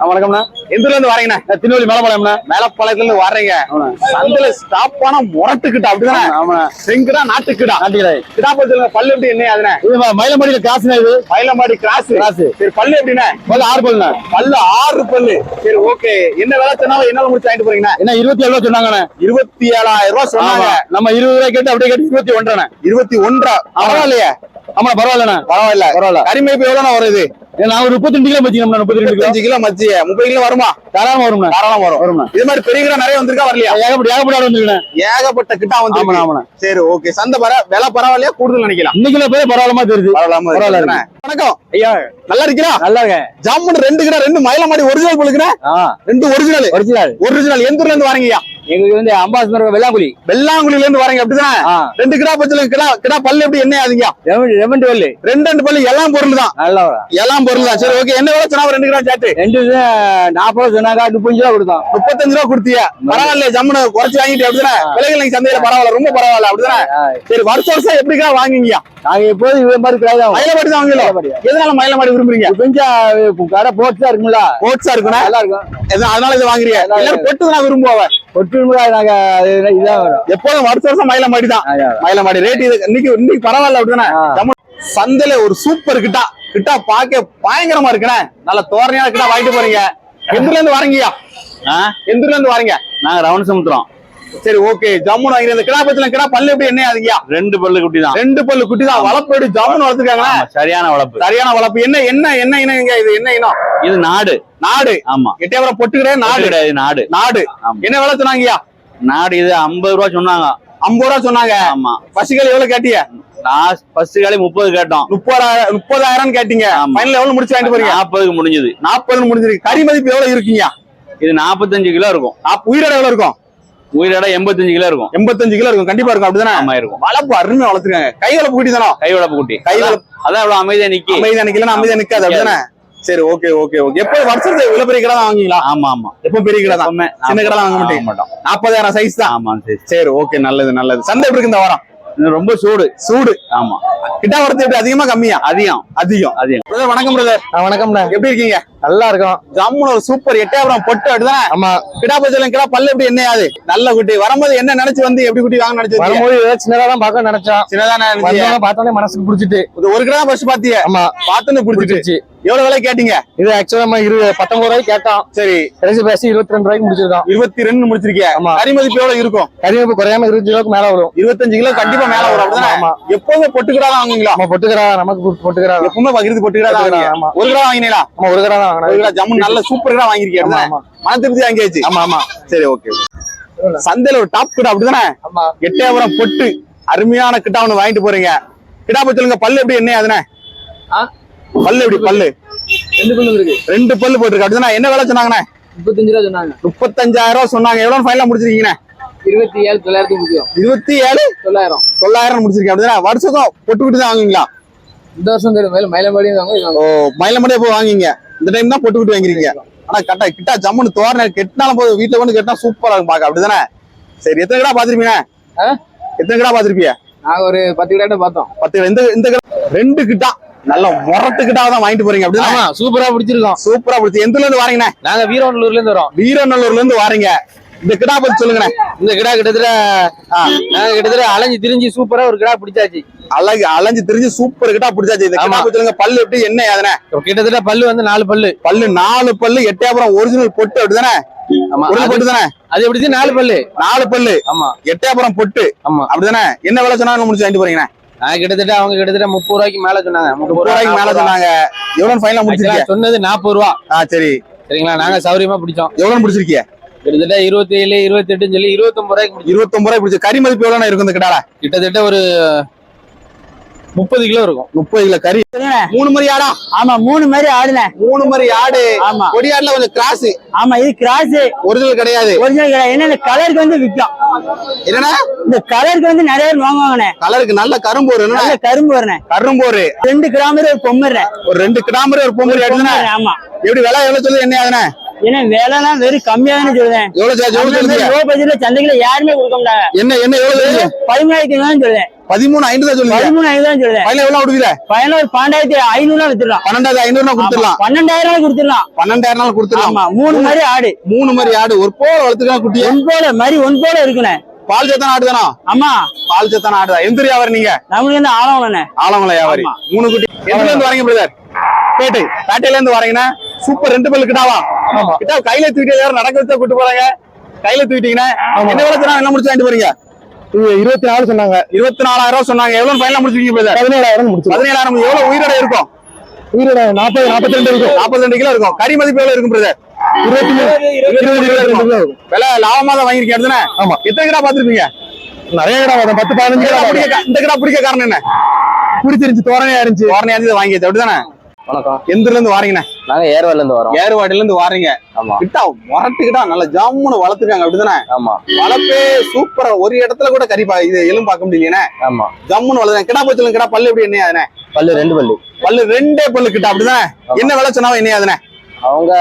வணக்கம்ண்ணா. எந்த ஊர்ல இருந்து வரீங்கண்ணா? திருநெல்வேலி மேலப்பாளையம்ண்ணா. மேலப்பாளையத்துல இருந்து வர்றீங்க சந்தையில ஸ்டாப் பண்ண முரட்டுக்கிட்ட அப்படிதானே? ஆமாண்ணா செங்குடா நாட்டுக்கிடா? நாட்டிக்கடை. கிடா பல்லு எப்படி என்ன ம- மயிலம்பாடியில காசுண்ணா இது. மயிலமாடி கிராஸ். Cross. சரி பல்லு எப்படிண்ணே? முதல்ல ஆறு பல்லுண்ணா. பல்லு ஆறு பல்லு. சரி ஓகே. என்ன விலை சொன்னாலும் என்னால முடிச்சு வாங்கிட்டு போறீங்கண்ணா? என்ன இருபத்தி ஏழு ரூபா சொன்னாங்கண்ணே. இருபத்தி ஏழாயிரம் ரூபாய் சொன்னாங்க. ஆமா. நம்ம இருபது ரூபாய் கேட்டு அப்படியே கேட்டு இருபத்தி ஒன்றரை இருபத்தி ஒன்றா? பரவாயில்லையே. ஆமா பரவாயில்லண்ணா. பரவாயில்ல. பரவாயில்ல. கரிமைப்பு எவ்வளவு வருது நான் ஒரு முப்பத்தஞ்சு கிலோ வச்சுக்கணும் முப்பத்தி ரெண்டு கிலோ. கிலோ மச்சி முப்பது கிலோ வருமா? தாராளமா வரும்ண்ணா. தாராளம் வரும். வரும்ண்ணா. இது மாதிரி பெரிய கிலோ நிறைய வந்திருக்கா வரலையா? ஏகப்பட்ட ஏகப்பட்ட ஆடு வந்துருக்கண்ணே. ஏகப்பட்ட கிட்டா வந்து ஆமாண்ணா ஆமாண்ணா. சரி ஓகே. சந்தை பர விலை பரவாயில்லையா? கூடுதல் நினைக்கலாம். இன்னைக்குள்ள போய் பரவாயில்லமா தெரியுது. பரவாயில்லாம பரவாயில்ல. வணக்கம். ஐயா நல்லா இருக்கீங்களா? நல்லா இருக்கேன். ரெண்டு கிலோ ரெண்டு மயிலமாடி ஒரிஜினல் பொழுதுக்குறேன் ஆ. ரெண்டு ஒரிஜினல் ஒரிஜினல் ஒரிஜினல் எந்த ஊர்ல இருந்து வரீங்கய்யா எங்களுக்கு வந்து அம்பாசிடர் வெள்ளாங்குழி. வெள்ளாங்குழில இருந்து வரீங்க அப்படிதானே? ரெண்டு கிடா பச்சல கிடா கிடா பல்லு எப்படி என்ன ஆகுதுங்க? ரெவெண்ட் வல்லு ரெண்டு ரெண்டு பல்லு எல்லாம் பொருள் தான். நல்லா எல்லாம் பொருள் தான். சரி ஓகே என்ன விலை சொன்னா ரெண்டு கிலோ சேர்த்து? ரெண்டு இது நாற்பது ரூபா சொன்னாங்க முப்பஞ்சு ரூபா கொடுத்தோம். முப்பத்தஞ்சு ரூபா கொடுத்தீங்க பரவாயில்ல ஜம்முன்னு குறைச்சு வாங்கிட்டு அப்படிதானே? விலைகள் நீங்க சந்தையில பரவாயில்ல ரொம்ப பரவாயில்ல அப்படிதானே? சரி வருஷம் வருஷம் எப்படிக்கா வாங்குவீங்க? நாங்க எப்போதும் இவ்வளவு மாதிரி கிடையாது மயிலமாடி தான் வாங்கல மயிலமாடியா? எதனால மயிலமாடி விரும்புறீங்க? கொஞ்சம் கடை போட்டு இருக்குங்களா ஓட்ஸா இருக்கணும் நல்லா இருக்கும். அதனால இது வாங்குறீங்க. எல்லாரும் பொட்டு தான் விரும்புவாங்க நாங்க இதான் வரும். எப்போதும் வருஷம் வருஷம் மயிலமாடி தான். மயிலமாடி ரேட் இது இன்னைக்கு இன்னைக்கு பரவாயில்ல அப்படிதானே? சந்தையில ஒரு சூப்பர் கிட்டா. கிட்டா பாக்க பயங்கரமா இருக்குண்ணே. நல்ல தோரணையான கிட்டா வாங்கிட்டு போறீங்க. எந்தூர்ல இருந்து வரீங்கய்யா? எந்தூர்ல இருந்து வரீங்க? நாங்க ரவண சமுத்திரம். சரி ஓகே ஜம்முன்னு வாங்கி இந்த கிடா பத்தில கிடா பல்லு எப்படி என்ன ஆகுதுங்கய்யா ரெண்டு பல்லு குட்டி தான் ரெண்டு பல்லு குட்டி தான் வளர்ப்பு ஜம்முன்னு வளர்த்துருக்காங்களா? சரியான வளர்ப்பு சரியான வளர்ப்பு என்ன என்ன என்ன இனங்க இது? என்ன இனம்? இது நாடு. நாடு. ஆமா. எட்டையபுரம் பொட்டு கிடையாது நாடு. கிடையாது நாடு. நாடு. என்ன விலை சொன்னாங்கய்யா நாடு இது ஐம்பது ரூபா சொன்னாங்க. ஐம்பது ரூபா சொன்னாங்க. ஆமா. பசிகள் எவ்வளவு கேட்டீங்க? நான் ஃபர்ஸ்ட் காலை முப்பது கேட்டோம். முப்பதாயிரம் முப்பதாயிரம் கேட்டீங்க. ஃபைனல் எவ்வளவு முடிச்சு வாங்கிட்டு போறீங்க? நாற்பதுக்கு முடிஞ்சது. நாற்பதுன்னு முடிஞ்சிருக்கு. கறி மதிப்பு எவ்வளவு இருக்கீங்க? இது நாற்பத்தஞ்சு கிலோ இருக்கும். உயிரோட எவ்வளவு இருக்கும்? உயிரோட எண்பத்தஞ்சு கிலோ இருக்கும். எண்பத்தஞ்சு கிலோ இருக்கும். கண்டிப்பா இருக்கும். அப்படிதானே? ஆமா இருக்கும். வளர்ப்பு அருமையா வளர்த்துருக்காங்க. கை வளர்ப்பு குட்டி தானோ? கை வளர்ப்பு குட்டி. கை அதான் அதான் இவ்வளவு அமைதியா நிக்கி. அமைதியா நிக்கல அமைதியா நிக்காது. அப்படிதானே? சரி ஓகே ஓகே ஓகே எப்போ வருஷத்துக்கு இவ்வளவு பெரிய கடை தான் வாங்குவீங்களா? ஆமா ஆமா. எப்போ பெரிய கடை தான்? சின்ன கடை வாங்க வாங்க மாட்டீங்க. மாட்டோம் நாற்பதாயிரம் சைஸ் தான். ஆமா சரி சரி. ஓகே நல்லது நல்லது. சந்தை எப்படி இருக்கு இந்த வாரம்? ரொம்ப சூடு. சூடு. ஆமா. கிட்ட வரது எப்படி? அதிகமா கம்மியா? அதிகம். அதிகம். அதிகம். பிரதர் வணக்கம் பிரதர் வணக்கம்ண்ணா எப்படி இருக்கீங்க? நல்லா இருக்கும். ஜம்முன்னு ஒரு சூப்பர் எட்டாயிரம் பொட்டு அப்படிதானே? ஆமா. கிடா பச்சலம் கிடா பல்லு எப்படி என்ன ஆகுது நல்ல குட்டி. வரும்போது என்ன நினைச்சு வந்து எப்படி குட்டி வாங்க நினைச்சு? வரும்போது ஏதோ சின்னதா தான் பார்க்க நினைச்சோம் சின்னதானே நினைச்சீங்க? வந்தோடனே பார்த்தோன்னே மனசுக்கு பிடிச்சிட்டு. ஒரு கிடா பஸ் பாத்திய? ஆமா. பார்த்துன்னு பிடிச்சிட்டு. பிடிச்சிச்சு எவ்வளவு விலை கேட்டீங்க? இது ஆக்சுவலா நம்ம இரு பத்தொன்பது ரூபாய்க்கு கேட்டோம். சரி. கடைசி பேசி இருபத்தி ரெண்டு ரூபாய்க்கு முடிச்சிருக்கோம். இருபத்தி ரெண்டு முடிச்சிருக்கீங்க ஆமா. கறி மதிப்பு எவ்வளவு இருக்கும்? கறிவேப்பு குறையாம இருபது ரூபாய்க்கு மேல வரும். இருபத்தஞ்சு கிலோ கண்டிப்பா மேல வரும். ஆமா. எப்பவுமே பொட்டு கிடா தான் வாங்குவீங்களா? நம்ம பொட்டுக்கிறா நமக்கு பொட்டுக்கிறா எப்பவுமே பகிர்ந்து பொட்டு கிடா தான் பொட்டு கிடா, வாங்குவீங்க. ஆமா. ஒரு கிடா வாங்கினீங்களா? நம்ம ஒரு கடை தான் ஒரு வாங்கினோம் கிடா ஜம்மு நல்ல சூப்பர் கிடா? ஆமா. மன திருப்தி வாங்கியாச்சு? ஆமா ஆமா. சரி ஓகே சந்தையில ஒரு டாப் கிடா அப்படிதானே? எட்டயபுரம் பொட்டு. அருமையான கிட்டா ஒண்ணு வாங்கிட்டு போறீங்க. கிடா பச்சலுங்க பல்லு எப்படி என்ன அதுனே? பல்லு எப்படி பல்லு? ரெண்டு பல்லு இருக்கு. ரெண்டு பல்லு போட்டிருக்கு. அப்படிதானே? என்ன விலை சொன்னாங்கண்ணே? முப்பத்தஞ்சு ரூபா சொன்னாங்க. முப்பத்தஞ்சாயிரம் ரூபாய் சொன்னாங்க. எவ்வளவு ஃபைனல் முடிச்சிருக்கீங்கண்ணே? இருபத்தி ஏழு தொள்ளாயிரத்தி முடியும் இருபத்தி ஏழு? தொள்ளாயிரம். தொள்ளாயிரம் முடிச்சிருக்கீங்க. அப்படிதானே? வருஷத்தும் பொட்டுக்கிட்டு தான் வாங்குவீங்களா? இந்த வருஷம் மேல மயிலம்பாடியும் வாங்க ஓ மயிலமடியே போய் வாங்குவீங்க? இந்த டைம் தான் பொட்டுக்கிட்டு வாங்குறீங்க ஆனா கட்டா கிட்டா ஜம்முன்னு தோரணை கெட்டினாலும் போதும். வீட்டுல கொண்டு கெட்டினா சூப்பரா இருக்கும் பாக்க அப்படிதானே? சரி எத்தனை கிடா பாத்திருப்பீங்க? எத்தனை கிடா பாத்திருப்பீங்க நாங்க ஒரு பத்து கிட்ட பார்த்தோம். பத்து இந்த இந்த ரெண்டு கிட்டா. நல்ல முரட்டு கிட்டா தான் வாங்கிட்டு போறீங்க. அப்படிதானே? ஆமா சூப்பரா பிடிச்சிருக்கோம். சூப்பரா பிடிச்சி. எந்த இருந்து வாரீங்கண்ணே? நாங்க வீரவனூர்ல இருந்து வரோம். வீரநல்லூர்ல இருந்து வாரீங்க. இந்த கிடா பத்தி சொல்லுங்கண்ணே. இந்த கிடா கிட்டத்தட்ட கிட்டத்தட்ட அலைஞ்சு திரிஞ்சு சூப்பரா ஒரு கிடா பிடிச்சாச்சு. அழகு அலைஞ்சு திரிஞ்சு சூப்பர் கிட்டா பிடிச்சாச்சு. இந்த கிடா சொல்லுங்க பல்லு எப்படி என்ன அதுனே கிட்டத்தட்ட பல்லு வந்து நாலு பல்லு. பல்லு நாலு பல்லு எட்டயபுரம் ஒரிஜினல் பொட்டு அப்படிதானே? பொட்டு தானே அது எப்படி நாலு பல்லு. நாலு பல்லு. ஆமா. எட்டயபுரம் பொட்டு. ஆமா. அப்படிதானே? என்ன விலை சொன்னாலும் முடிச்சு வாங்கிட்டு போறீங்கண்ணே? கிட்டத்தட்ட அவங்க கிட்டத்தட்ட முப்பது ரூபாய்க்கு மேல சொன்னாங்க. முப்பது ரூபாய்க்கு மேல சொன்னாங்க. எவ்வளவு ஃபைனலா முடிச்சிருக்கீங்க சொன்னது நாற்பது ரூபா. ஆ சரி. சரிங்களா? நாங்க சௌரியமா பிடிச்சோம். எவ்வளவு முடிச்சிருக்கீங்க கிட்டத்தட்ட இருபத்தி ஏழு இருபத்தி எட்டுன்னு சொல்லி இருபத்தொன்பது ரூபாய்க்கு இருபத்தொன்பது ரூபாய் பிடிச்சி கறி மதிப்பு எவ்வளவு இருக்கும் இந்த கிடால? கிட்டத்தட்ட ஒரு முப்பது கிலோ இருக்கும். முப்பது கிலோ கறி. மூணு மணி ஆடா? ஆமா மூணு மாதிரி ஆடுன மூணு மணி ஆடு. ஆமா. கொடியாடுல கொஞ்சம் கிராஸ் ஆமா இது கிராஸ் ஒரிஜினல் கிடையாது. ஒரிஜினல் கிடையாது. இந்த கலருக்கு வந்து விற்கும்? என்னன்னா இந்த கலருக்கு வந்து நிறைய பேர் வாங்குவாங்கண்ணே. கலருக்கு நல்ல கரும்போரு என்ன நல்ல கரும்பு வரணும் கரும்போரு ரெண்டு கிராமர் ஒரு பொம்மர் ஒரு ரெண்டு கிராமர் ஒரு எடுத்துனா ஆமா. எப்படி விலை எவ்வளவு சொல்லி என்ன ஆகுதுண்ணே? ஏன்னா விலைலாம் வெறும் கம்மியா தானே சொல்றேன் எவ்வளவு சார்ஜ் எவ்வளவு சொல்லுங்க லோ பட்ஜெட்ல சந்தைக்குள்ள யாருமே கொடுக்க மாட்டாங்க. என்ன என்ன எவ்வளவு சொல்லுங்க பதிமூணாயிரத்தி தான் சொல்றேன் பதிமூணு ஐந்து தான் சொல்லுங்க பதிமூணு ஐநூறு தான் சொல்றேன் பையில எவ்வளவு கொடுக்குற பையனா ஒரு பன்னெண்டாயிரத்தி ஐநூறுலாம் வித்துடலாம். பன்னெண்டாயிரம் ஐநூறுனா கொடுத்துடலாம். பன்னெண்டாயிரம் கொடுத்துடலாம். பன்னெண்டாயிரம் கொடுத்துடலாம். ஆமா மூணு மாதிரி ஆடு. மூணு மாதிரி ஆடு. ஒரு போல வளர்த்துக்கலாம் குட்டியா? ஒன் போல மாதிரி ஒன் போல இருக்குண்ணே. பால் சத்தான ஆடு தானா? ஆமா. பால் சத்தான ஆடு தான். எந்த வியாபாரம் நீங்க? நம்மளுக்கு வந்து ஆழம்ண்ணே ஆலமலை வியாபாரி. மூணு குட்டி. எதுல இருந்து வரீங்க பிரதர் பேட்டை. பேட்டையில இருந்து வரீங்கன்னா சூப்பர் ரெண்டு பல்லு கிட்டாவா? கிட்டா கையில தூக்கிட்டு யாரும் நடக்க வச்சா கூட்டு போறாங்க. கையில தூக்கிட்டீங்கன்னா என்ன வேலை சொன்னா என்ன முடிச்சு வாங்கிட்டு போறீங்க? இருபத்தி நாலு சொன்னாங்க. இருபத்தி நாலாயிரம் ரூபாய் சொன்னாங்க. எவ்வளவு ஃபைனல் முடிச்சிருக்கீங்க பிரதர் பதினேழாயிரம் முடிச்சு பதினேழாயிரம். எவ்வளவு? உயிரோட இருக்கும். உயிரோட நாற்பது நாற்பத்தி ரெண்டு இருக்கும். நாற்பத்தி ரெண்டு கிலோ இருக்கும். கறி மதிப்பு எவ்வளவு இருக்கும் பிரதர் இருபத்தி மூணு விலை லாபமா தான் வாங்கிருக்கீங்க அடுத்தானே ஆமா. எத்தனை கிலோ பாத்துருப்பீங்க நிறைய கடை வரும் பத்து பதினஞ்சு கடை. பிடிக்க இந்த கிலோ பிடிக்க காரணம் என்ன? பிடிச்சிருந்துச்சு தோரணையா இருந்துச்சு. உடனே வந்து வாங்கியாச்சு அப்படிதானே? வணக்கம். எந்த இருந்து வாரீங்கண்ணே. நாங்க ஏர்வாடில இருந்து வரோம். ஏறுவாடில இருந்து வாரீங்க. ஆமா. கிட்டா முரட்டுக்கிட்டா நல்ல ஜம்முன்னு வளர்த்துருக்காங்க அப்படிதானே? ஆமா. வளர்ப்பே சூப்பரா ஒரு இடத்துல கூட கறி பா இது எலும் பார்க்க முடியலையே ஆமா. ஜம்முன்னு வளர்த்துறாங்க கிடா போச்சு கிடா பல்லு எப்படி என்ன பல்லு ரெண்டு பல்லு. பல்லு ரெண்டே பல்லு கிட்ட அப்படிதானே என்ன விலை சொன்னாவும் என்ன அதுனே அவங்க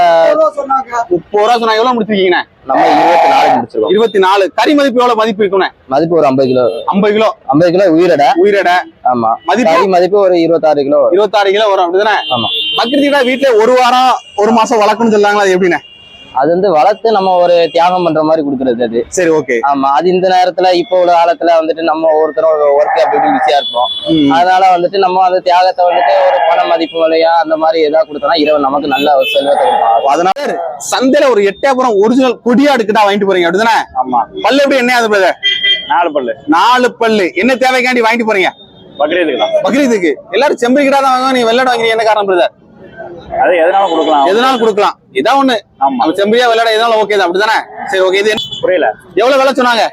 முப்பது ரூபா சொன்னா எவ்வளவு முடிச்சிருக்கீங்கண்ணே? நம்ம இருபத்தி நாலு முடிச்சிருக்கோம். இருபத்தி நாலு. கறி மதிப்பு எவ்வளவு மதிப்பு இருக்குண்ணே மதிப்பு ஒரு ஐம்பது கிலோ. ஐம்பது கிலோ. ஐம்பது கிலோ உயிரடை. உயிரிட. ஆமா. மதிப்பு? கறி மதிப்பு ஒரு இருபத்தாறு கிலோ. இருபத்தாறு கிலோ வரும் அப்படிதானே? ஆமா. பக்ரீதா வீட்டுல ஒரு வாரம் ஒரு மாசம் வளர்க்கணும்னு சொல்லாங்களா அது எப்படிண்ணே? அது வந்து வளர்த்து நம்ம ஒரு தியாகம் பண்ற மாதிரி கொடுக்கறது அது. சரி ஓகே ஆமா அது இந்த நேரத்துல இப்போ உள்ள காலத்துல வந்துட்டு நம்ம ஒருத்தரும் ஒர்க் அப்படி இப்படி பிஸியா இருப்போம். அதனால வந்துட்டு நம்ம அந்த தியாகத்தை வந்துட்டு ஒரு பண மதிப்பு விலையா அந்த மாதிரி ஏதாவது கொடுத்தோம்னா இரவு நமக்கு நல்ல ஒரு செல்வத்தை கொடுக்கும் அதனால சந்தையில ஒரு எட்டயபுரம் ஒரிஜினல் கொடியாடு கிட்ட வாங்கிட்டு போறீங்க அப்படிதானே? ஆமா. பல்லு எப்படி என்ன அது நாலு பல்லு. நாலு பல்லு. என்ன தேவைக்காண்டி வாங்கிட்டு போறீங்க? பக்ரீதுக்கு பக்ரீதுக்கு. எல்லாரும் செம்பரி கிடா தான் வாங்குவாங்க நீ வெள்ளாடு வாங்குறீங்க என்ன காரணம் பிரதர் அது எதனாலும் கொடுக்கலாம்? எதனாலும் கொடுக்கலாம்? இதான் ஒண்ணு. ஆமா. நம்ம செம்பரியா வெள்ளாட எதனாலும் ஓகே தான் அப்படிதானே சரி ஓகே இது புரியல. எவ்வளவு விலை சொன்னாங்க?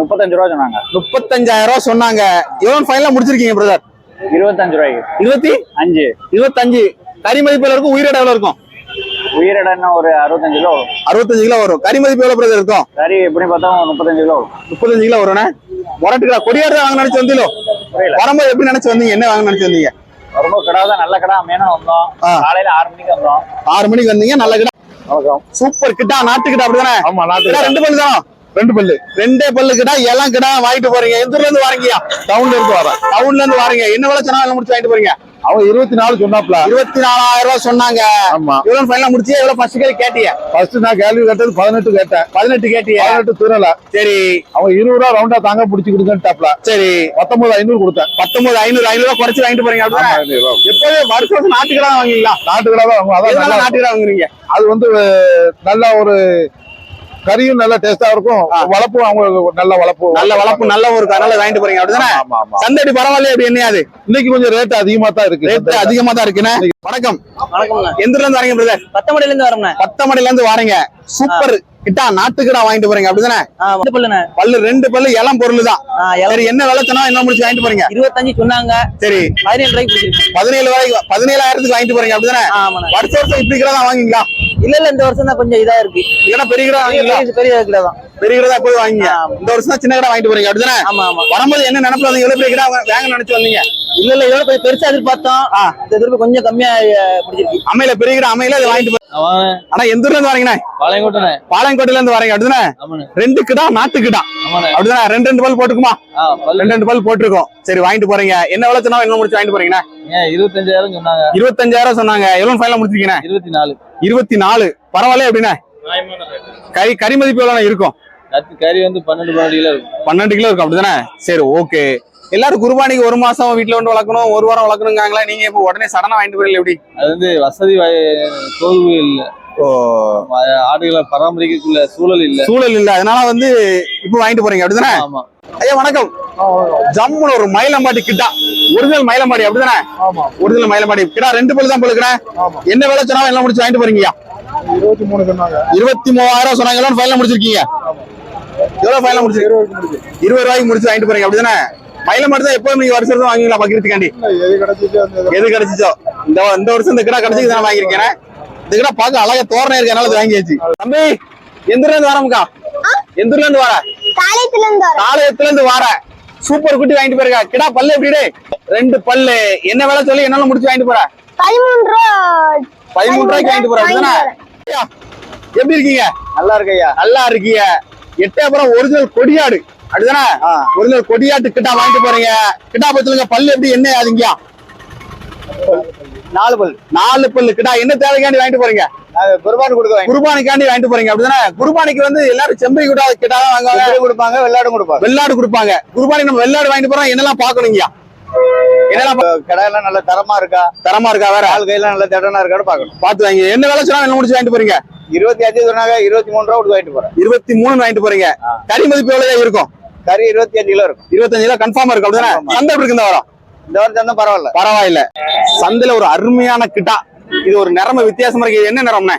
முப்பத்தஞ்சு ரூபா சொன்னாங்க. முப்பத்தஞ்சாயிரம் ரூபாய் சொன்னாங்க. எவ்வளவு ஃபைனலா முடிச்சிருக்கீங்க பிரதர் இருபத்தஞ்சு ரூபாய்க்கு. இருபத்தி? அஞ்சு. இருபத்தஞ்சு. கறி மதிப்பு எவ்வளவு இருக்கும்? உயிரோட எவ்வளவு இருக்கும்? உயிரிடன்னா ஒரு அறுபத்தஞ்சு கிலோ. அறுபத்தஞ்சு கிலோ வரும். கறி மதிப்பு எவ்வளவு பிரதர் இருக்கும்? சரி எப்படி பார்த்தா முப்பத்தஞ்சு கிலோ வரும். முப்பத்தஞ்சு கிலோ வரும்ண்ணே முரட்டுக்கா கொடியாடு வாங்க நினைச்சு வந்தீங்களோ? வரும்போது எப்படி நினைச்சு வந்தீங்க? என்ன வாங்க நினைச்சு வந்தீங்க? ரொம்ப கடை தான் நல்ல கடை. மேனும் வந்தோம். காலையில ஆறு மணிக்கு வந்தோம். ஆறு மணிக்கு வந்தீங்க நல்ல கிட்ட வணக்கம். சூப்பர் கிட்டா நாட்டு கிட்ட அப்படிதானே? ஆமா நாட்டு கிடா ரெண்டு பல்லு தான்? ரெண்டு பல்லு. ரெண்டே பல்லு கிட்டா எல்லாம் கிடா வாங்கிட்டு போறீங்க. எந்த ஊர்ல இருந்து வாரீங்கயா டவுன்ல இருந்து வரேன் டவுன்ல இருந்து வாரீங்க. என்ன எல்லாம் முடிச்சு வாங்கிட்டு போறீங்க? அவங்க இருபத்தி நாலு சொன்னாப்ல. இருபத்தி நாலாயிரம் ரூபாய் சொன்னாங்க. ஆமா. இவ்வளவு ஃபைனலா முடிச்சு எவ்வளவு ஃபர்ஸ்ட் கேள்வி கேட்டிய. ஃபர்ஸ்ட் நான் கேள்வி கேட்டது பதினெட்டு கேட்டேன். பதினெட்டு கேட்டிய. பதினெட்டு தூரல சரி. அவங்க இருபது ரூபா ரவுண்டா தாங்க பிடிச்சி கொடுங்கன்ட்டாப்ல. சரி. பத்தொன்பது ஐநூறு கொடுத்தேன். பத்தொன்பது ஐநூறு ஐநூறு ரூபாய் குறைச்சு வாங்கிட்டு போறீங்க. எப்போது வருஷம் வருஷம் நாட்டு கடை வாங்குவீங்களா? நாட்டு கடை தான் அவங்க அதான் எதனால நல்லா நாட்டு கடை வாங்குறீங்க. அது வந்து நல்ல ஒரு கறியும் நல்ல டேஸ்டா இருக்கும். ஆ. வளர்ப்பும் அவங்க நல்ல வளர்ப்பு நல்ல வளர்ப்பு நல்ல ஒரு கடலை வாங்கிட்டு போறீங்க. அப்படிதானே? சந்தடி பரவாயில்ல எப்படி என்னையாது இன்னைக்கு கொஞ்சம் ரேட் அதிகமா தான் இருக்கு ரேட் அதிகமா தான் இருக்குண்ணே. வணக்கம். வணக்கம்ண்ணா எந்த இருந்து வரீங்க பிரதர் பத்தமடையில இருந்து வரோம்ண்ணே. பத்தமடையில இருந்து வாரீங்க. சூப்பர். கிட்டா நாட்டு கிடா வாங்கிட்டு போறீங்க அப்படிதானே? பல்லு ரெண்டு பல்லு இளம் பொருள். தான் சரி என்ன விலை சொன்னா என்ன முடிச்சு வாங்கிட்டு போறீங்க? இருபத்தஞ்சு சொன்னாங்க. சரி. பதினேழு ரூபாய்க்கு பதினேழு ரூபாய்க்கு பதினேழாயிரத்துக்கு வாங்கிட்டு போறீங்க அப்படிதானே? ஆமாண்ணே. வருஷம் வருஷம் இப்படி தான் வாங்குவீங்களா இல்ல இல்ல இந்த வருஷம் தான் கொஞ்சம் இதா இருக்கு. இல்லைன்னா பெரிய கிடா வாங்குவீங்களா பெரிய பெரிய கிலோ தான். பெரிய கிடா போய் வாங்குங்க. இந்த வருஷம் தான் சின்ன கிடா வாங்கிட்டு போறீங்க அப்படிதானே? ஆமா ஆமா. வரும்போது என்ன நினைப்புல வந்தீங்க எவ்வளவு பெரிய கிடா வாங்க நினைச்சு வந்தீங்க? இல்ல இல்ல இதோட கொஞ்சம் பெருசா எதிர்பார்த்தோம். இந்த திருப்பி கொஞ்சம் கம்மியா பிடிச்சிருக்கு. அமையில பெரிய கிடா அமையில அதை வாங்கிட்டு போ- ஆனா எந்த ஊர்ல இருந்து வரீங்கண்ணே பாளையங்கோட்டை பாளையங்கோட்டையில. இருந்து வரீங்க அப்படிதானே? ரெண்டு கிடா நாட்டு கிடா. அப்படிதானே? ரெண்டு ரெண்டு பல் போட்டுக்குமா? ரெண்டு ரெண்டு பல் போட்டிருக்கோம். சரி வாங்கிட்டு போறீங்க. என்ன விலை சொன்னா என்ன முடிச்சு வாங்கிட்டு போறீங்கண்ணே? இருபத்தஞ்சாயிரம் சொன்னாங்க. இருபத்தஞ்சாயிரம் சொன்னாங்க. எவ்வளவு ஃபைனலா முடிச்சிருக்கீங்க இருபத்தி நாலு. இருபத்தி நாலு. பரவாயில்ல எப்படிண்ணே கறி கறி மதிப்பு எவ்வளவு இருக்கும் கறி வந்து பன்னெண்டு கிலோ இருக்கும். பன்னெண்டு கிலோ இருக்கும் அப்படிதானே? சரி ஓகே. எல்லாரும் குருபானிக்கு ஒரு மாசம் வீட்டுல வந்து வளர்க்கணும் ஒரு வாரம் வளர்க்கணுங்காங்களா நீங்க இப்ப உடனே சடனா வாங்கிட்டு போறீங்க எப்படி? அது வந்து வசதி தோல்வி இல்ல. ஆடுகளை பராமரிக்கக்குள்ள சூழல் இல்ல. சூழல் இல்ல அதனால வந்து இப்ப வாங்கிட்டு போறீங்க அப்படிதானே? ஆமா. ஐயா வணக்கம். ஜம்முன்னு ஒரு மயிலம்பாடி கிட்டா. ஒரிஜினல் மயிலம்பாடி அப்படிதானே? ஆமா. ஒரிஜினல் மயிலம்பாடி கிட்டா. ரெண்டு பல்லு தான் பொழுக்கிறேன் என்ன விலை சொன்னா எல்லாம் முடிச்சு வாங்கிட்டு போறீங்கயா இருபத்தி மூணு சொன்னாங்க. இருபத்தி மூவாயிரம் சொன்னாங்க எல்லாம் ஃபைனல் முடிச்சிருக்கீங்க? எவ்வளவு ஃபைனல் முடிச்சு? இருபது ரூபாய்க்கு முடிச்சு வாங்கிட்டு போறீங்க அப்படிதானே? மயில மட்டும் தான் எப்பவும் நீங்க வருஷம் வாங்குவீங்களா பக்கிரத்துக்காண்டி எது கிடைச்சிச்சு அந்த எது கிடைச்சிச்சோ? இந்த இந்த வருஷம் இந்த கிடா கிடைச்சி தான் வாங்கியிருக்கேன். இந்த கிடா பார்க்க அழகா தோரணை இருக்கனால வாங்கியாச்சு. தம்பி எந்த இருந்து வரமுக்கா? எந்த இருந்து வர? காலையத்துல இருந்து வர. சூப்பர் குட்டி வாங்கிட்டு போயிருக்கா. கிடா பல்லு எப்படி? ரெண்டு பல்லு. என்ன விலை சொல்லி என்னால முடிச்சு வாங்கிட்டு போற? பதிமூணு ரூபா. பதிமூணு ரூபாய்க்கு வாங்கிட்டு போற வாங்கிட்டு அப்படிதானே எப்படி இருக்கீங்க? நல்லா இருக்கு ஐயா நல்லா இருக்கீங்க எட்டயபுரம் ஒரிஜினல் கொடியாடு. அப்படிதானே? ஒரிஜினல் கொடியாட்டு கிட்டா வாங்கிட்டு போறீங்க. கிட்டா பத்துலுங்க பல்லு எப்படி என்ன ஆகுதுங்கயா நாலு பல் நாலு பல்லு. கிட்டா என்ன தேவைக்காண்டி வாங்கிட்டு போறீங்க? குர்பான் கொடுக்க குர்பானிக்காண்டி வாங்கிட்டு போறீங்க. அப்படிதானே? குர்பானிக்கு வந்து எல்லாரும் செம்பரி கிட்டா கிட்டா வாங்குவாங்க. வாங்கி கொடுப்பாங்க வெள்ளாடும் கொடுப்பாங்க. வெள்ளாடு கொடுப்பாங்க. குர்பானி நம்ம வெள்ளாடு வாங்கிட்டு போறோம். என்னெல்லாம் பார்க்கணுங்கய்யா என்னெல்லாம் கடையெல்லாம் நல்ல தரமா இருக்கா? தரமா இருக்கா வேற? ஆள் கையெல்லாம் நல்ல திடனா இருக்கான்னு பாக்கணும் பார்த்து வாங்க. என்ன வேலை சொன்னா என்ன முடிச்சு வாங்கிட்டு போறீங்க? இருபத்தி அஞ்சு சொன்னாங்க இருபத்தி மூணு ரூபா கொடுத்து வாங்கிட்டு போறேன். இருபத்தி மூணு வாங்கிட்டு போறீங்க. கறி மதிப்பு எவ்வளவு இருக்கும்? கறி இருபத்தி அஞ்சு கிலோ இருக்கும். இருபத்தஞ்சு கிலோ கன்ஃபார்ம் இருக்கு அப்படிதானே. சந்தை எப்படி இருக்கு இந்த வாரம்? இந்த வருஷம் தான் பரவாயில்ல. பரவாயில்ல. சந்தையில ஒரு அருமையான கிட்டா. இது ஒரு நிறம வித்தியாசமா இருக்கு. என்ன நிறம்னே?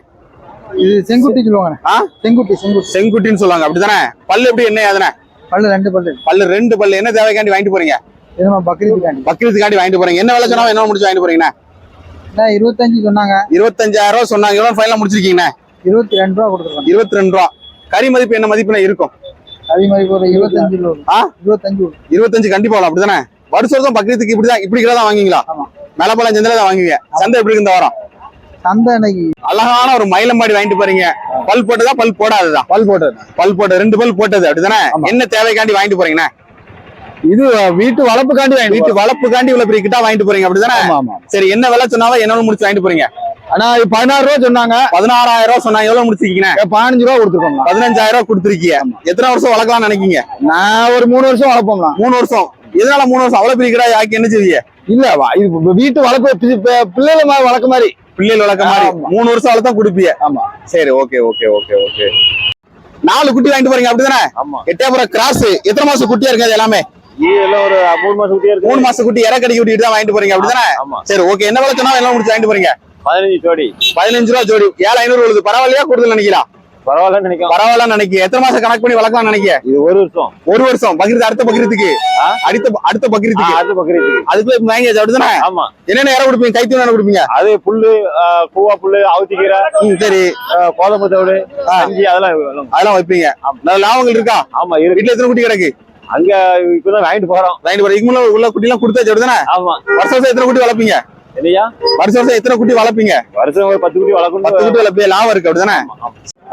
இது செங்குட்டி சொல்லுவாங்க? செங்குட்டி செங்குட்டி. செங்குட்டின்னு சொல்லுவாங்க. அப்படிதானே பல்லு எப்படி என்ன அதுனே பல்லு ரெண்டு பல்லு. பல்லு ரெண்டு பல்லு. என்ன தேவைக்காண்டி வாங்கிட்டு போறீங்க? பக்ரீத்துக்காண்டி. பக்ரீத்துக்காண்டி வாங்கிட்டு போறீங்க. என்ன விலை சொன்னா என்ன முடிச்சு வாங்கிட்டு போறீங்கண்ணே? இருபத்தஞ்சு சொன்னாங்க. இருபத்தஞ்சாயிரம் ரூபாய் சொன்னாங்க. எவ்வளவு ஃபைனலா முடிச்சிருக்கீங்கண்ணே? இருபத்தி ரெண்டு ரூபா கொடுத்துருக்கோம். இருபத்தி ரெண்டு ரூபா. கறி மதிப்பு என்ன மதிப்புனா இருக்கும்? அதே மாதிரி ஒரு இருபத்தஞ்சு? இருபத்தஞ்சு. இருபத்தஞ்சு கண்டிப்பா அப்படிதானே வருஷம் பக்ரீத்துக்கு இப்படிதான் இப்படி தான் வாங்குவீங்களா? ஆமா. மேலப்பழம் சந்தையில தான் வாங்குவீங்க. சந்தை எப்படி இருக்கு இந்த வாரம்? சந்தை இன்னைக்கு அழகான ஒரு மயிலம்பாடி வாங்கிட்டு போறீங்க. பல் போட்டதா பல் போடாததா? பல் போட்டது. பல் போட்ட ரெண்டு பல் போட்டது அப்படிதானே? என்ன தேவைக்காண்டி வாங்கிட்டு போறீங்கண்ணே இது வீட்டு வளர்ப்புக்காண்டி வாங்கி வீட்டு வளர்ப்புக்காண்டி இவ்வளவு பெரிய கிட்டா வாங்கிட்டு போறீங்க அப்படிதானே? சரி என்ன விலை சொன்னாலும் என்ன முடிச்சு வாங்கிட்டு போறீங்க? ஆனா பதினாறு ரூபா சொன்னாங்க. பதினாறாயிரம் ரூபாய் சொன்னா எவ்வளவு முடிச்சிருக்கீங்க? பதினஞ்சு ரூபா கொடுத்துருக்கோம் பதினஞ்சாயிரம் ரூபாய் கொடுத்துருக்கீங்க. எத்தனை வருஷம் வளர்க்கலாம்னு நினைக்கீங்க? நான் ஒரு மூணு வருஷம் வளர்ப்போம்னா மூணு வருஷம். எதனால மூணு வருஷம் அவ்வளவு பெரிய கிடா ஆக்கி என்ன செய்வீங்க இல்ல இது வீட்டு வளர்ப்பு பி- பி- பிள்ளைல மா- வளர்க்க மாதிரி. பிள்ளைகள் வளர்க்க மாதிரி. மூணு வருஷம் வளர்த்தா கொடுப்பீங்க ஆமா. சரி ஓகே ஓகே ஓகே ஓகே. நாலு குட்டி வாங்கிட்டு போறீங்க அப்படிதானே? ஆமா. எட்டயபுரம் கிராஸ் எத்தனை மாசம் குட்டியா இருக்கு அது எல்லாமே ஒரு மூணு மாசம் குட்டியா மூணு மாசம் குட்டி இறக்கடி குட்டி தான் வாங்கிட்டு போறீங்க அப்படிதானே? சரி ஓகே. என்ன விலை சொன்னா எல்லாம் முடிச்சு வாங்கிட்டு போறீங்க? பதினஞ்சு ஜோடி. பதினஞ்சு ரூபா ஜோடி. ஏழு ஐநூறு பரவாயில்லையா? கூடுதல் நினைக்கிறா? பரவாயில்லன்னு நினைக்கலாம் பரவாயில்ல நினைக்க எத்தனை மாசம் கணக்கு பண்ணி வளர்க்கலாம் நினைக்க இது ஒரு வருஷம். ஒரு வருஷம். பக்ரீத் அடுத்த பக்ரீத்துக்கு? அடுத்த அடுத்த பக்ரீத்துக்கு அது பக்ரீத் அதுக்குள்ள வாங்கியாச்சு அப்படிதானே ஆமா. என்னென்ன இடம் கொடுப்பீங்க? கைத்தூள் என்ன கொடுப்பீங்க? அது புல்லு கூவா புல்லு அவுத்திக்கீரை சரி. ஆ, கோதம்பு தவிடு அஞ்சு அதெல்லாம். அதெல்லாம். வைப்பீங்க. நல்ல லாபங்கள் இருக்கா? ஆமா இருக்கு. வீட்டுல எத்தனை குட்டி கிடக்கு? அங்க இப்பதான் வாங்கிட்டு போறோம். வாங்கிட்டு போற இதுக்கு உள்ள குட்டி எல்லாம் கொடுத்தாச்சு அப்படிதானே ஆமா. வருஷம் வருஷம் எத்தனை குட்டி வளர்ப்பீங்க? இல்லையா வருஷம் வருஷம் எத்தனை குட்டி வளர்ப்பீங்க? வருஷம் ஒரு பத்து குட்டி பத்து வளர்க்கணும் குட்டி வளர்ப்பீங்க. லாபம் இருக்கு அப்படிதானே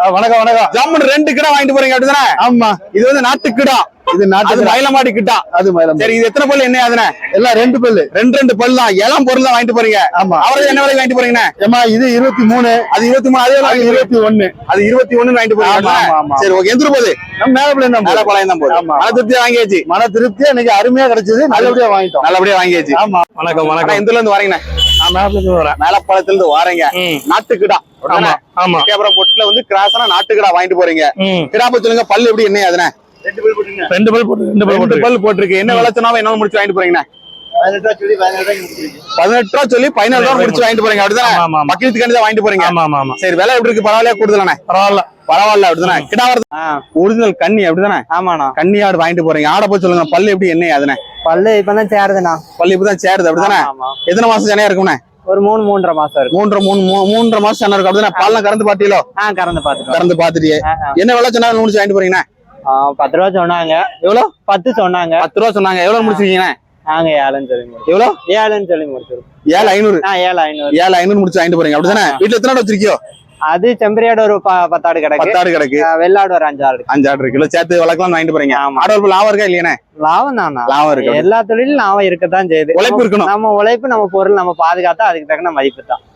வணக்கம் வணக்கம். ஜம்முன்னு ரெண்டு கிடா வாங்கிட்டு போறீங்க அப்படிதானே? ஆமா. இது வந்து நாட்டு கிடா இது அது நாட்டு மயிலமாடி கிட்டா. அது மயிலம் சரி இது எத்தனை பல்லு என்ன ஆகுதுண்ணே எல்லாம் ரெண்டு பல்லு. ரெண்டு ரெண்டு பல் தான். இளம் பொருள் தான் வாங்கிட்டு போறீங்க. ஆமா. அவரது என்ன விலை வாங்கிட்டு போறீங்கண்ணே? ஏமா இது இருபத்தி மூணு அது இருபத்தி மூணு அதே இருபத்தி ஒண்ணு அது இருபத்தி ஒண்ணு வாங்கிட்டு போறீங்க ஆமா, ஆமா, ஆமா. சரி ஓகே. எந்திர போகுது? நம்ம மேலப்பள்ளம் தான் மேல போகுது. பழையம் தான் போகுது. ஆமா. மன திருப்தியா வாங்கியாச்சு? மன திருப்தியா இன்னைக்கு அருமையா கிடைச்சது. நல்லபடியா வாங்கிட்டோம். நல்லபடியா வாங்கியாச்சு. ஆமா. வணக்கம் வணக்கம். எந்த இருந்து வரீங்கண்ணே? மேலப்பாளையத்துல இருந்து வாரீங்க. நாட்டுக்கிடா. ஆமா பொட்டுல வந்து கிராஸான நாட்டுக்கிடா வாங்கிட்டு போறீங்க. ம். கிடா பத்தி சொல்லுங்க பல்லு எப்படி என்ன அதுனே ரெண்டு பல் போட்டு ரெண்டு பல் பல் போட்டிருக்கு. என்ன விலை சொன்னாலும் என்ன முடிச்சு வாங்கிட்டு போறீங்கண்ணே? பதினெட்டு ரூபா சொல்லி பதினேழு ரூபா முடிச்சு வாங்கிட்டு போறீங்க. அப்படிதானே. பக்கத்துக்காண்டி தான் வாங்கிட்டு போறீங்க. ஆமா ஆமா ஆமா. சரி விலை எப்படி இருக்கு? பரவாயில்லையா? கூடுதலானே பரவாயில்ல. பரவாயில்ல அப்படிதானே? கிடா வருது. ஒரிஜினல் கன்னி அப்படிதானே? ஆமாண்ணா. கன்னி ஆடு வாங்கிட்டு போறீங்க. ஆடை போய் சொல்லுங்க பல்லு எப்படி என்ன அதுனே பல்லு இப்பதான் சேருதுண்ணா. பல்லு இப்பதான் சேருது அப்படிதானே? எத்தனை மாசம் சென்னையா இருக்கும்ண்ணே? ஒரு மூணு மூன்றரை மாசம் இருக்கு மூன்றரை மூணு மூன்றரை மாசம் சென்னை இருக்கும் அப்படிதானே? பால்லாம் கறந்து பாத்தீங்களோ? ஆ கறந்து பாத்துட்டோம். கறந்து பாத்துட்டியே. என்ன விலை சொன்னாலும் முடிச்சு வாங்கிட்டு போறீங்கண்ணே? பத்து ரூபா சொன்னாங்க. எவ்வளவு பத்து சொன்னாங்க. பத்து ரூபா சொன்னாங்க. எவ்வளவு முடிச்சிருக்கீங்கண்ணே? நாங்க ஏழுன்னு சொல்லி எவ்வளவு ஏழுன்னு சொல்லி முடிச்சிருக்கோம். ஏழு ஐநூறு. ஆ ஏழு ஐநூறு. ஏழு ஐநூறு முடிச்சு வாங்கிட்டு போறீங்க அப்படிதானே? வீட்டுல எத்தனை வச்சிருக்கியோ? அது செம்பரியாடு ஒரு பத்தாடு கிடக்கு. பத்தாடு கிடக்கு. வெள்ளாடு ஒரு அஞ்சாடு இருக்கு. அஞ்சு ஆடு கிலோ சேர்த்து வளர்க்கலாம் வாங்கிட்டு போறீங்க. ஆமா. ஆடு வளர்ப்பு லாபம் இருக்கா இல்லையானே? லாபம் தானா? லாபம் இருக்கு. எல்லா தொழிலும் லாபம் இருக்கத்தான் செய்யுது. உழைப்பு இருக்கணும். நம்ம உழைப்பு நம்ம பொருள் நம்ம பாதுகாத்தா அதுக்கு தகுந்த மதிப்பு தான்.